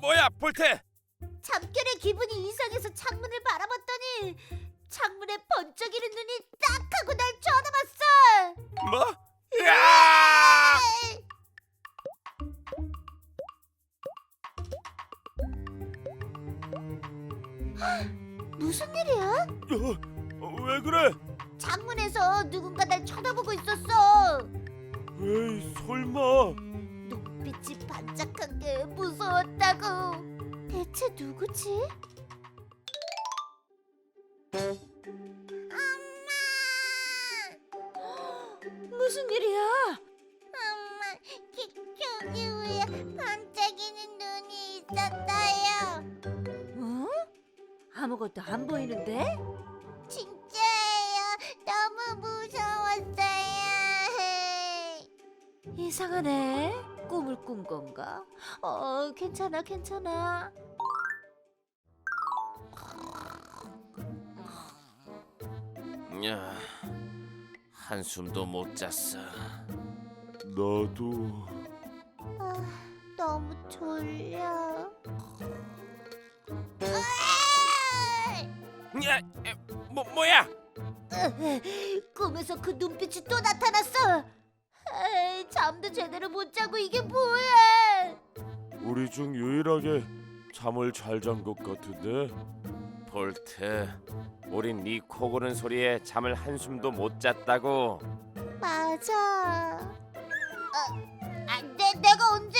뭐야, 볼테? 잠결에 기분이 이상해서 창문을 바라봤더니 창문에 번쩍이는 눈이 딱 하고 날 쳐다봤어. 뭐? 야! 무슨 일이야? 어, 왜 그래? 창문에서 누군가 날 쳐다보고 있었어. 에이, 설마. 눈빛이 반짝한 게 무서웠다고. 대체 누구지? 엄마! 무슨 일이야? 엄마, 기, 저기 위에 반짝이는 눈이 있었어요. 어? 아무것도 안 보이는데? 진짜예요. 너무 무서웠어요. 이상하네. 꿈을 꾼 건가? 어, 괜찮아, 괜찮아. 야, 한숨도 못 잤어. 나도. 아, 너무 졸려. 야, 에, 뭐 뭐야? 꿈에서 그 눈빛이 또 나타났어. 잠도 제대로 못 자고 이게 뭐야? 우리 중 유일하게 잠을 잘 잔 것 같은데. 볼트, 우린 네 코 고는 소리에 잠을 한숨도 못 잤다고. 맞아. 아, 안 돼, 내가 언제?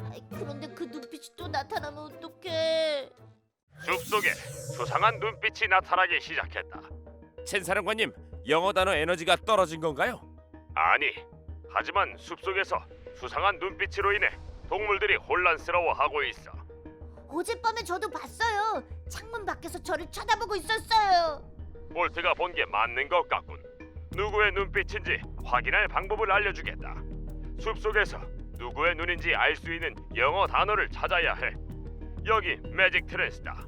아이, 그런데 그 눈빛이 또 나타나면 어떡해? 숲속에 수상한 눈빛이 나타나기 시작했다. 첸 사령관님, 영어 단어 에너지가 떨어진 건가요? 아니, 하지만 숲속에서 수상한 눈빛으로 인해 동물들이 혼란스러워하고 있어. 어젯밤에 저도 봤어요. 창문 밖에서 저를 쳐다보고 있었어요. 볼트가 본 게 맞는 것 같군. 누구의 눈빛인지 확인할 방법을 알려주겠다. 숲속에서 누구의 눈인지 알 수 있는 영어 단어를 찾아야 해. 여기 매직 트랜스다.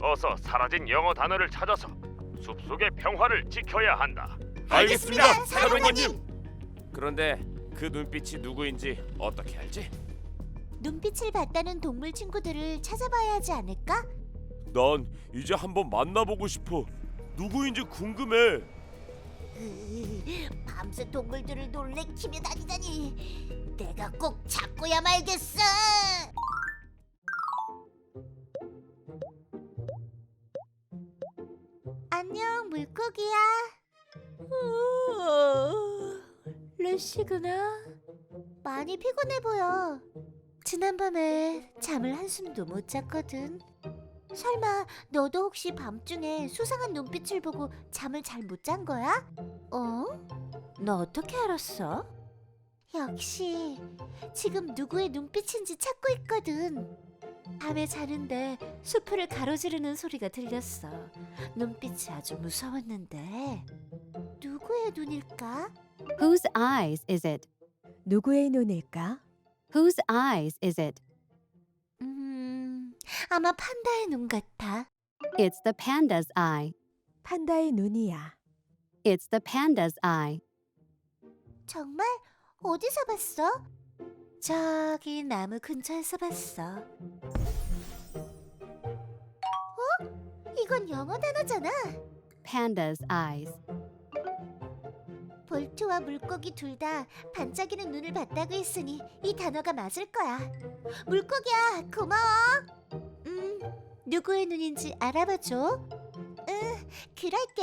어서 사라진 영어 단어를 찾아서 숲속의 평화를 지켜야 한다. 알겠습니다, 사령관님. 그런데 그 눈빛이 누구인지 어떻게 알지? 눈빛을 봤다는 동물 친구들을 찾아봐야 하지 않을까? 난 이제 한번 만나보고 싶어. 누구인지 궁금해. 으, 밤새 동물들을 놀래키며 다니다니 내가 꼭 잡고야 말겠어. 안녕 물고기야. 루시구나. 많이 피곤해 보여. 지난밤에 잠을 한숨도 못 잤거든. 설마 너도 혹시 밤중에 수상한 눈빛을 보고 잠을 잘 못 잔 거야? 어? 너 어떻게 알았어? 역시 지금 누구의 눈빛인지 찾고 있거든. 밤에 자는데 수풀을 가로지르는 소리가 들렸어. 눈빛이 아주 무서웠는데 누구의 눈일까? Whose eyes is it? 누구의 눈일까? Whose eyes is it? 음, 아마 판다의 눈 같아. It's the panda's eye. 판다의 눈이야. It's the panda's eye. 정말 어디서 봤어? 저기 나무 근처에서 봤어. 어? 이건 영어 단어잖아. Panda's eyes. 볼트와 물고기 둘 다 반짝이는 눈을 봤다고 했으니 이 단어가 맞을 거야. 물고기야, 고마워. 음, 누구의 눈인지 알아봐 줘. 응, 그럴게.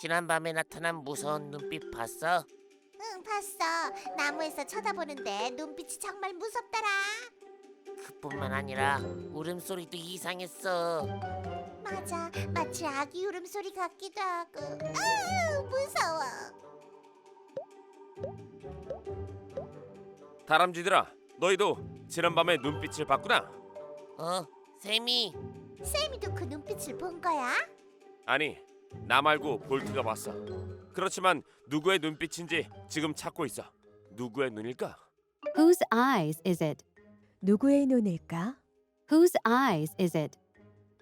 지난밤에 나타난 무서운 눈빛 봤어? 응, 봤어. 나무에서 쳐다보는데 눈빛이 정말 무섭더라. 그뿐만 아니라 울음소리도 이상했어. 맞아, 마치 아기 울음소리 같기도 하고. 아, 무서워. 다람쥐들아, 너희도 지난밤에 눈빛을 봤구나. 어, 샘이 쌤이도 그 눈빛을 본 거야? 아니, 나 말고 볼트가 봤어. 그렇지만 누구의 눈빛인지 지금 찾고 있어. 누구의 눈일까? Whose eyes is it? 누구의 눈일까? Whose eyes is it?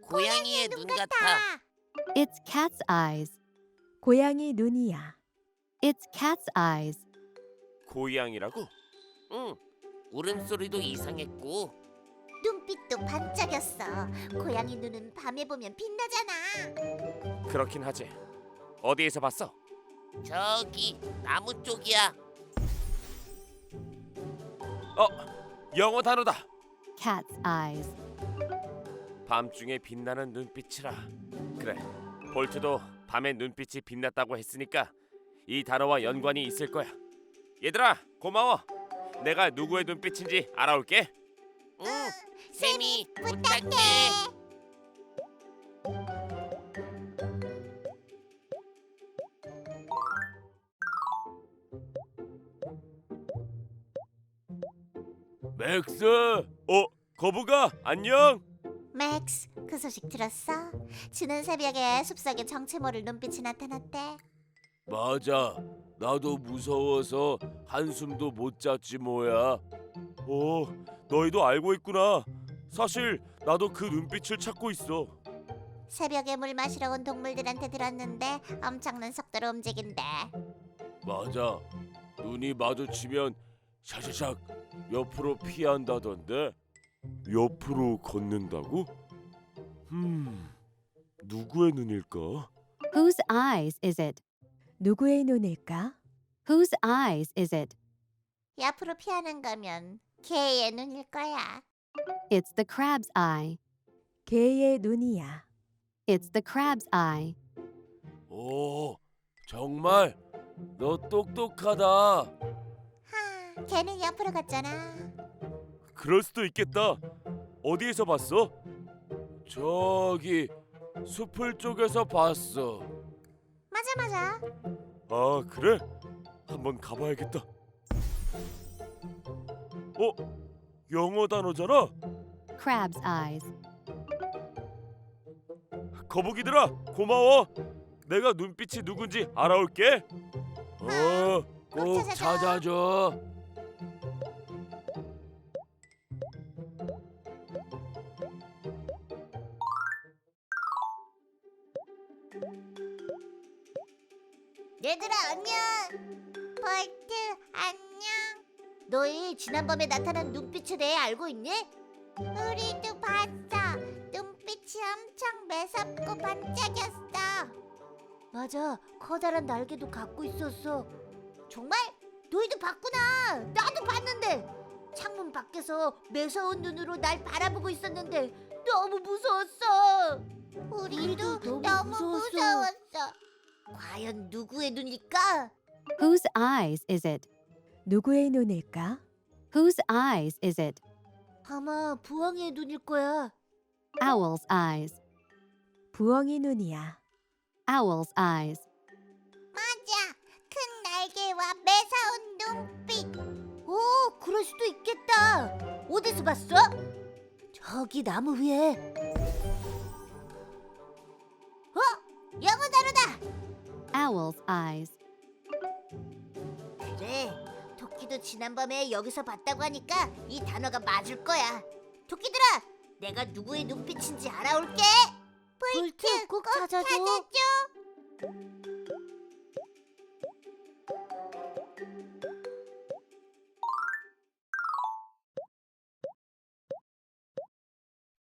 고양이의 눈 같아. It's cat's eyes. 고양이 눈이야. It's cat's eyes. 고양이라고? 응. 울음소리도 이상했고 눈빛도 반짝였어. 고양이 눈은 밤에 보면 빛나잖아. 그렇긴 하지. 어디에서 봤어? 저기 나무 쪽이야. 어, 영어 단어다. Cat's eyes. 밤중에 빛나는 눈빛이라. 그래. 볼트도 밤에 눈빛이 빛났다고 했으니까 이 단어와 연관이 있을 거야. 얘들아, 고마워. 내가 누구의 눈빛인지 알아올게. 응. 쌤이 부탁해. 맥스. 어, 거북아, 안녕. 맥스, 그 소식 들었어? 지난 새벽에 숲속에 정체 모를 눈빛이 나타났대. 맞아. 나도 무서워서 한숨도 못 잤지 뭐야. 어, 너희도 알고 있구나. 사실 나도 그 눈빛을 찾고 있어. 새벽에 물 마시러 온 동물들한테 들었는데 엄청난 속도로 움직인대. 맞아. 눈이 마주치면 샤샤샥 옆으로 피한다던데. 옆으로 걷는다고? 음, 누구의 눈일까? Whose eyes is it? 누구의 눈일까? Whose eyes is it? 옆으로 피하는 거면 개의 눈일 거야. It's the crab's eye. 개의 눈이야. It's the crab's eye. 오, 정말 너 똑똑하다. 하, 개는 옆으로 갔잖아. 그럴 수도 있겠다. 어디에서 봤어? 저기 숲을 쪽에서 봤어. 맞아 맞아. 아 그래? 한번 가봐야겠다. 어? 영어 단어잖아. Crab's eyes. 거북이들아 고마워. 내가 눈빛이 누군지 알아올게. 어, 꼭꼭 찾아줘. 얘들아 안녕. 볼트 안녕. 너희 지난밤에 나타난 눈빛에 대해 알고 있니? 우리도 봤어. 눈빛이 엄청 매섭고 반짝였어. 맞아. 커다란 날개도 갖고 있었어. 정말? 너희도 봤구나. 나도 봤는데. 창문 밖에서 매서운 눈으로 날 바라보고 있었는데 너무 무서웠어. 우리도, 너무, 무서웠어. 과연 누구의 눈일까? Whose eyes is it? 누구의 눈일까? Whose eyes is it? 아마 부엉이의 눈일 거야. Owl's eyes. 부엉이 눈이야. Owl's eyes. 맞아. 큰 날개와 매서운 눈빛. 오, 그럴 수도 있겠다. 어디서 봤어? 저기 나무 위에. 어? 영어 단어다. Owl's eyes. 그래. 토끼도 지난밤에 여기서 봤다고 하니까 이 단어가 맞을 거야. 토끼들아, 내가 누구의 눈빛인지 알아올게. 볼트, 꼭, 찾아줘.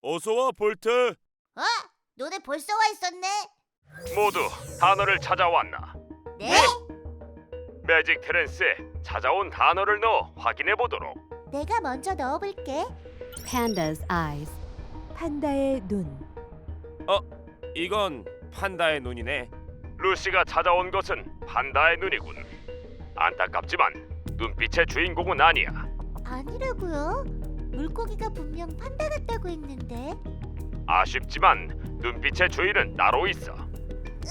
어서 와 볼트. 어? 너네 벌써 와 있었네. 모두 단어를 찾아왔나? 네? 매직 트랜스에 찾아온 단어를 넣어 확인해 보도록. 내가 먼저 넣어볼게. Panda's eyes. 판다의 눈. 이건 판다의 눈이네. 루시가 찾아온 것은 판다의 눈이군. 안타깝지만 눈빛의 주인공은 아니야. 아니라고요? 물고기가 분명 판다 같다고 했는데. 아쉽지만 눈빛의 주인은 나로 있어.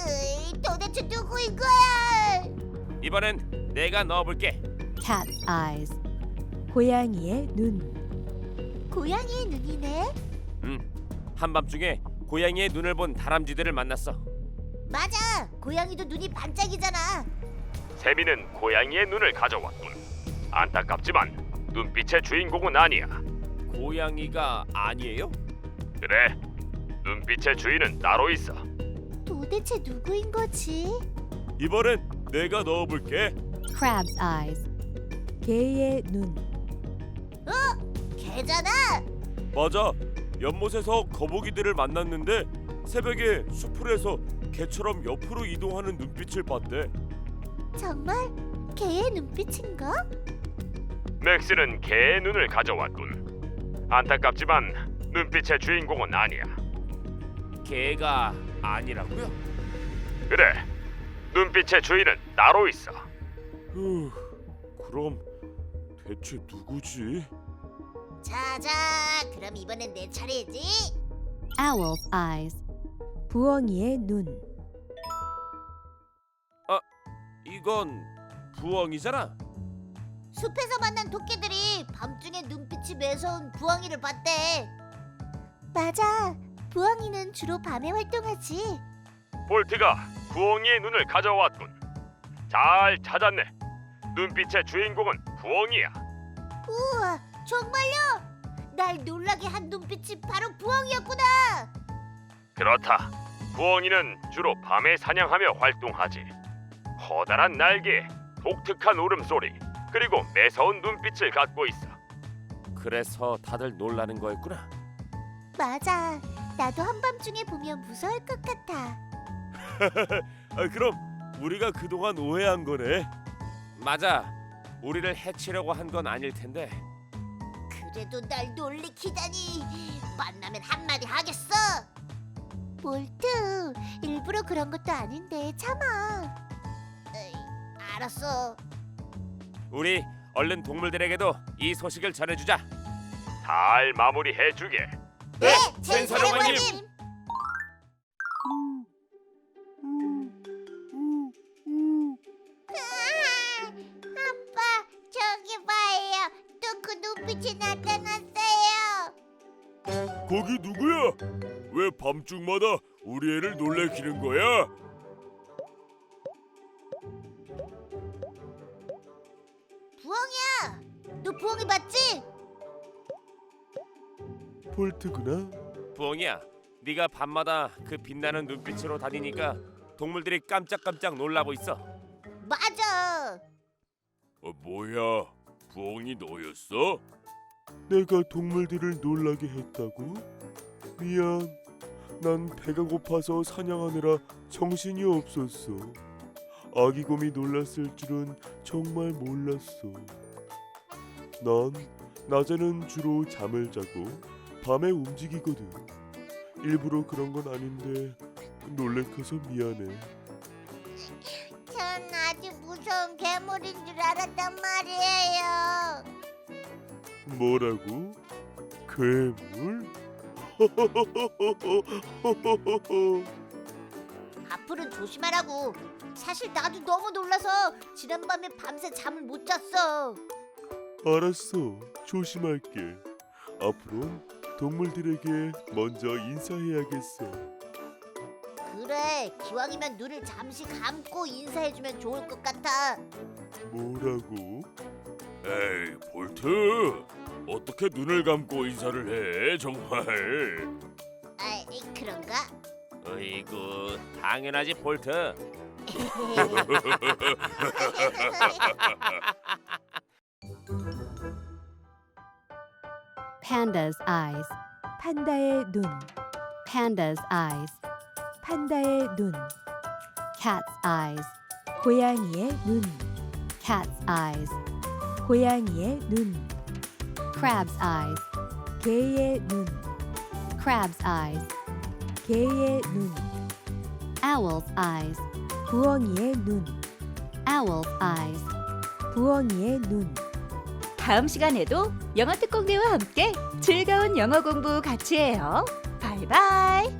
으이, 도대체 누구인 거야? 이번엔 내가 넣어볼게. Cat's eyes. 고양이의 눈. 고양이의 눈이네. 한밤중에 고양이의 눈을 본 다람쥐들을 만났어. 맞아. 고양이도 눈이 반짝이잖아. 세미는 고양이의 눈을 가져왔군. 안타깝지만 눈빛의 주인공은 아니야. 고양이가 아니에요? 그래, 눈빛의 주인은 따로 있어. 도대체 누구인 거지? 이번엔 내가 넣어볼게. Crab's eyes. 개의 눈. 개잖아. 맞아. 연못에서 거북이들을 만났는데 새벽에 수풀에서 개처럼 옆으로 이동하는 눈빛을 봤대. 정말 개의 눈빛인가? 맥스는 개의 눈을 가져왔군. 안타깝지만 눈빛의 주인공은 아니야. 개가 아니라고요? 그래, 눈빛의 주인은 따로 있어. 후, 그럼 대체 누구지? 자자, 그럼 이번엔 내 차례지. Owl's eyes. 부엉이의 눈. 이건 부엉이잖아. 숲에서 만난 토끼들이 밤중에 눈빛이 매서운 부엉이를 봤대. 맞아. 부엉이는 주로 밤에 활동하지. 볼트가 부엉이의 눈을 가져왔군. 잘 찾았네. 눈빛의 주인공은 부엉이야. 우와, 정말요? 날 놀라게 한 눈빛이 바로 부엉이였구나. 그렇다. 부엉이는 주로 밤에 사냥하며 활동하지. 커다란 날개, 독특한 울음소리, 그리고 매서운 눈빛을 갖고 있어. 그래서 다들 놀라는 거였구나. 맞아. 나도 한밤중에 보면 무서울 것 같아. 아, 그럼 우리가 그동안 오해한 거네. 맞아. 우리를 해치려고 한 건 아닐 텐데. 그래도 날 놀리키다니. 만나면 한마디 하겠어. 볼트, 일부러 그런 것도 아닌데 참아. 에이, 알았어. 우리 얼른 동물들에게도 이 소식을 전해주자. 잘 마무리해 주게. 네, 센사령관님. 아빠, 저기 봐요. 또 그 눈빛이 나타났어요. 거기 누구야? 왜 밤중마다 우리 애를 놀래키는 거야? 부엉이야, 너 부엉이 봤지? 폴트구나. 부엉이야, 네가 밤마다 그 빛나는 눈빛으로 다니니까 동물들이 깜짝깜짝 놀라고 있어. 맞아. 어, 뭐야? 부엉이 너였어? 내가 동물들을 놀라게 했다고? 미안. 난 배가 고파서 사냥하느라 정신이 없었어. 아기 곰이 놀랐을 줄은 정말 몰랐어. 난 낮에는 주로 잠을 자고 밤에 움직이거든. 일부러 그런 건 아닌데 놀래켜서 미안해. 전 아주 무서운 괴물인 줄 알았단 말이에요. 뭐라고? 괴물? 앞으로는 조심하라고. 사실 나도 너무 놀라서 지난밤에 밤새 잠을 못 잤어. 알았어. 조심할게. 앞으로 동물들에게 먼저 인사해야겠어. 그래, 기왕이면 눈을 잠시 감고 인사해주면 좋을 것 같아. 뭐라고? 에이, 볼트. 어떻게 눈을 감고 인사를 해? 정말. 아, 그런가? 어이구, 당연하지, 볼트. Panda's eyes. 판다의 눈. Panda's eyes. 판다의 눈. Cat's eyes. 고양이의 눈. Cat's eyes. 고양이의 눈. Crab's eyes. 개의 눈. Crab's eyes. 개의 눈. Owl's eyes. 부엉이의 눈. Owl's eyes. 부엉이의 눈. 다음 시간에도 영어 특공대와 함께 즐거운 영어 공부 같이 해요. 바이바이.